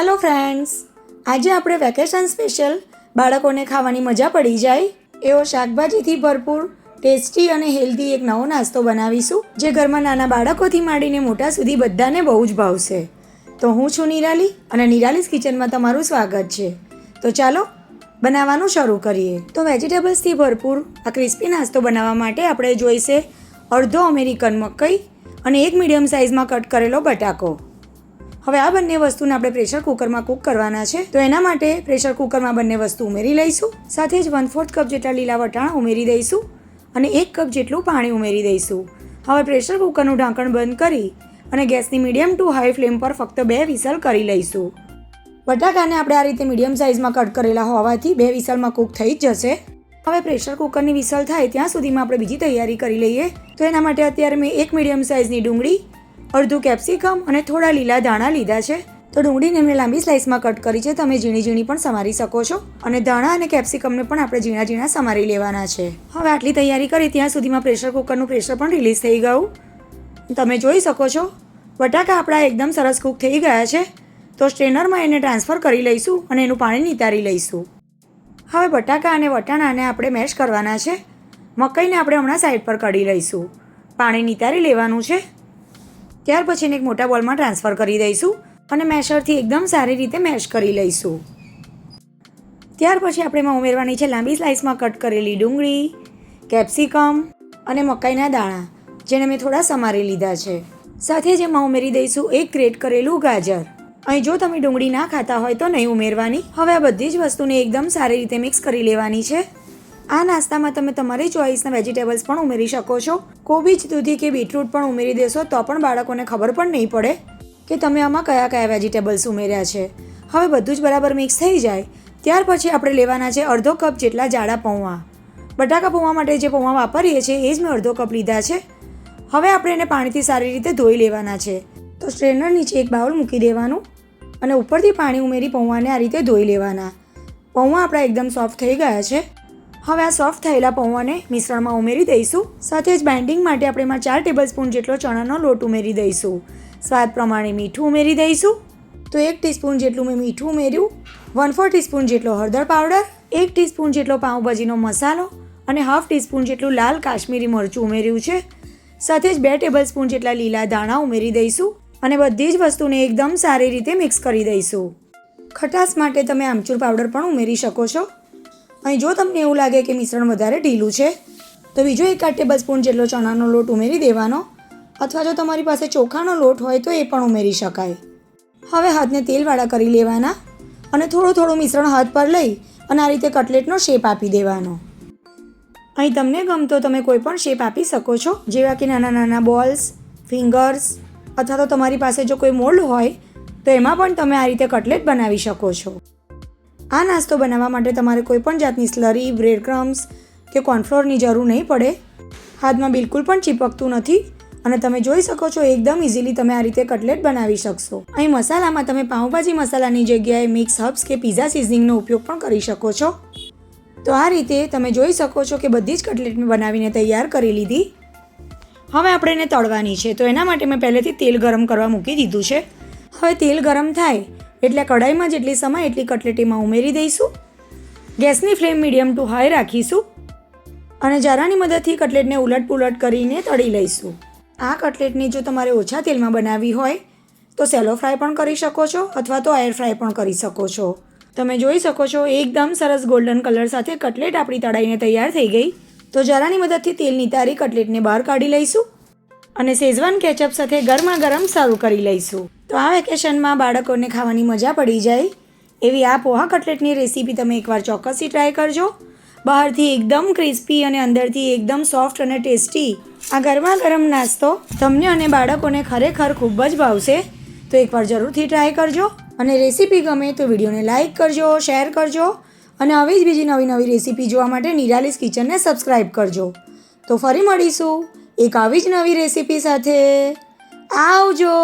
Hello friends આજે આપણે vacation special બાળકોને ખાવાની મજા પડી જાય, એવો શાકભાજીથી ભરપૂર ટેસ્ટી અને હેલ્ધી એક નવો નાસ્તો બનાવીશું, જે ઘરમાં નાના બાળકોથી માંડીને મોટા સુધી બધાને બહુ જ ભાવશે. તો હું છું નિરાલી અને નિરાલીસ કિચનમાં તમારું સ્વાગત છે. તો ચાલો, બનાવવાનું શરૂ કરીએ. તો વેજીટેબલ્સથી ભરપૂર, આ ક્રિસ્પી નાસ્તો બનાવવા માટે આપણે જોઈશે અડધો અમેરિકન મકઈ અને એક મીડિયમ સાઇઝમાં કટ કરેલો બટાકો. હવે આ બંને વસ્તુને આપણે પ્રેશર કુકરમાં કૂક કરવાના છે. તો એના માટે પ્રેશર કુકરમાં બંને વસ્તુ ઉમેરી લઈશું. સાથે જ વન ફોર્થ કપ જેટલા લીલા વટાણા ઉમેરી દઈશું અને એક કપ જેટલું પાણી ઉમેરી દઈશું. હવે પ્રેશર કુકરનું ઢાંકણ બંધ કરી અને ગેસની મીડિયમ ટુ હાઈ ફ્લેમ પર ફક્ત બે વિસલ કરી લઈશું. બટાકાને આપણે આ રીતે મીડિયમ સાઇઝમાં કટ કરેલા હોવાથી બે વિસલમાં કૂક થઈ જ જશે. હવે પ્રેશર કુકરની વિસલ થાય ત્યાં સુધીમાં આપણે બીજી તૈયારી કરી લઈએ. તો એના માટે અત્યારે મેં એક મીડિયમ સાઇઝની ડુંગળી અડધું કેપ્સિકમ અને થોડા લીલા દાણા લીધા છે. તો ડુંગળીને મેં લાંબી સ્લાઇસમાં કટ કરી છે. તમે ઝીણી ઝીણી પણ સમારી શકો છો. અને દાણા અને કેપ્સિકમને પણ આપણે ઝીણા ઝીણા સમારી લેવાના છે. હવે આટલી તૈયારી કરી, ત્યાં સુધીમાં પ્રેશર કુકરનું પ્રેશર પણ રિલીઝ થઈ ગયું. તમે જોઈ શકો છો, બટાકા આપણા એકદમ સરસ કૂક થઈ ગયા છે. તો સ્ટ્રેનરમાં એને ટ્રાન્સફર કરી લઈશું અને એનું પાણી નિતારી લઈશું. હવે બટાકા અને વટાણાને આપણે મેશ કરવાના છે. મકાઈને આપણે હમણાં સાઈડ પર કાઢી લઈશું. પાણી નિતારી લેવાનું છે. ત્યાર પછી એને એક મોટા બોલમાં ટ્રાન્સફર કરી દઈશું અને મેશરથી એકદમ સારી રીતે મેશ કરી લઈશું. ત્યાર પછી આપણે એમાં ઉમેરવાની છે લાંબી સ્લાઇસમાં કટ કરેલી ડુંગળી કેપ્સિકમ અને મકાઈના દાણા, જેને મેં થોડા સમારી લીધા છે. સાથે જ એમાં ઉમેરી દઈશું એક ગ્રેટ કરેલું ગાજર. અહીં જો તમે ડુંગળી ના ખાતા હોય તો નહીં ઉમેરવાની. હવે આ બધી જ વસ્તુને એકદમ સારી રીતે મિક્સ કરી લેવાની છે. આ નાસ્તામાં તમે તમારી ચોઈસના વેજીટેબલ્સ પણ ઉમેરી શકો છો. કોબીજ દૂધી કે બીટરૂટ પણ ઉમેરી દેશો તો પણ બાળકોને ખબર પણ નહીં પડે કે તમે આમાં કયા કયા વેજીટેબલ્સ ઉમેર્યા છે. હવે બધું જ બરાબર મિક્સ થઈ જાય. ત્યાર પછી આપણે લેવાના છે અડધો કપ જેટલા જાડા પૌવા બટાકા પૌવા માટે જે પૌવા વાપરીએ છીએ એ જ મેં અડધો કપ લીધા છે. હવે આપણે એને પાણીથી સારી રીતે ધોઈ લેવાના છે. તો સ્ટ્રેનર નીચે એક બાઉલ મૂકી દેવાનું અને ઉપરથી પાણી ઉમેરી પૌવાને આ રીતે ધોઈ લેવાના. પૌવા આપણા એકદમ સોફ્ટ થઈ ગયા છે. હવે આ સોફ્ટ થયેલા પૌવાને મિશ્રણમાં ઉમેરી દઈશું. સાથે જ બાઇન્ડિંગ માટે આપણે એમાં ચાર ટેબલ સ્પૂન જેટલો ચણાનો લોટ ઉમેરી દઈશું. સ્વાદ પ્રમાણે મીઠું ઉમેરી દઈશું. તો એક ટીસ્પૂન જેટલું મેં મીઠું ઉમેર્યું. વન ફોર ટીસ્પૂન જેટલો હળદર પાવડર એક ટીસ્પૂન જેટલો પાઉંભાજીનો મસાલો. અને હાફ ટીસ્પૂન જેટલું લાલ કાશ્મીરી મરચું ઉમેર્યું છે. સાથે જ બે ટેબલ સ્પૂન જેટલા લીલા દાણા ઉમેરી દઈશું. અને બધી જ વસ્તુને એકદમ સારી રીતે મિક્સ કરી દઈશું. ખટાશ માટે તમે આમચૂર પાવડર પણ ઉમેરી શકો છો. અહીં જો તમને એવું લાગે કે મિશ્રણ વધારે ઢીલું છે, તો બીજો એકાદ ટેબલ સ્પૂન જેટલો ચણાનો લોટ ઉમેરી દેવાનો. અથવા જો તમારી પાસે ચોખાનો લોટ હોય તો એ પણ ઉમેરી શકાય. હવે હાથને તેલવાળા કરી લેવાના અને થોડું થોડું મિશ્રણ હાથ પર લઈ અને આ રીતે કટલેટનો શેપ આપી દેવાનો. અહીં તમને ગમતો તમે કોઈ પણ શેપ આપી શકો છો, જેવા કે નાના નાના બોલ્સ, ફિંગર્સ, અથવા તો તમારી પાસે જો કોઈ મોલ્ડ હોય, તો એમાં પણ તમે આ રીતે કટલેટ બનાવી શકો છો. આ નાસ્તો બનાવવા માટે તમારે કોઈ પણ જાતની સ્લરી બ્રેડ ક્રમ્સ કે કોર્નફ્લોરની જરૂર નહીં પડે. હાથમાં બિલકુલ પણ ચીપકતું નથી અને તમે જોઈ શકો છો એકદમ ઇઝીલી તમે આ રીતે કટલેટ બનાવી શકશો. અહીં મસાલામાં તમે પાઉંભાજી મસાલાની જગ્યાએ મિક્સ હર્બ્સ કે પીઝા સિઝનિંગનો ઉપયોગ પણ કરી શકો છો. તો આ રીતે તમે જોઈ શકો છો કે બધી જ કટલેટ બનાવીને તૈયાર કરી લીધી. હવે આપણે એને તળવાની છે. તો એના માટે મેં પહેલેથી તેલ ગરમ કરવા મૂકી દીધું છે. હવે તેલ ગરમ થાય એટલે કઢાઈમાં જેટલી સમય, એટલી કટલેટીમાં ઉમેરી દઈશું. ગેસની ફ્લેમ મીડિયમ ટુ હાઈ રાખીશું. અને જારાની મદદથી કટલેટને ઉલટ પુલટ કરીને તળી લઈશું. આ કટલેટને જો તમારે ઓછા તેલમાં બનાવવી હોય, તો સેલો ફ્રાય પણ કરી શકો છો અથવા તો એર ફ્રાય પણ કરી શકો છો. તમે જોઈ શકો છો, એકદમ સરસ ગોલ્ડન કલર સાથે કટલેટ આપણી તળાઈને તૈયાર થઈ ગઈ. તો જરાની મદદથી તેલ નિતારી કટલેટને બહાર કાઢી લઈશું. અને શેઝવાન કેચઅપ સાથે ગરમા ગરમ સર્વ કરી લઈશું. તો આ વેકેશનમાં બાળકોને ખાવાની મજા પડી જાય? એવી આ પોહા કટલેટની રેસીપી તમે એકવાર ચોક્કસથી ટ્રાય કરજો. બહારથી એકદમ ક્રિસ્પી અને અંદરથી એકદમ સોફ્ટ અને ટેસ્ટી આ ગરમા ગરમ નાસ્તો તમને અને બાળકોને ખરેખર ખૂબ જ ભાવશે. તો એકવાર જરૂરથી ટ્રાય કરજો અને રેસીપી ગમે તો વિડીયોને લાઇક કરજો, શેર કરજો અને આવી જ બીજી નવી નવી રેસીપી જોવા માટે નિરાલીસ કિચનને સબસ્ક્રાઈબ કરજો. તો ફરી મળીશું એક આવી જ નવી રેસીપી સાથે. આવજો!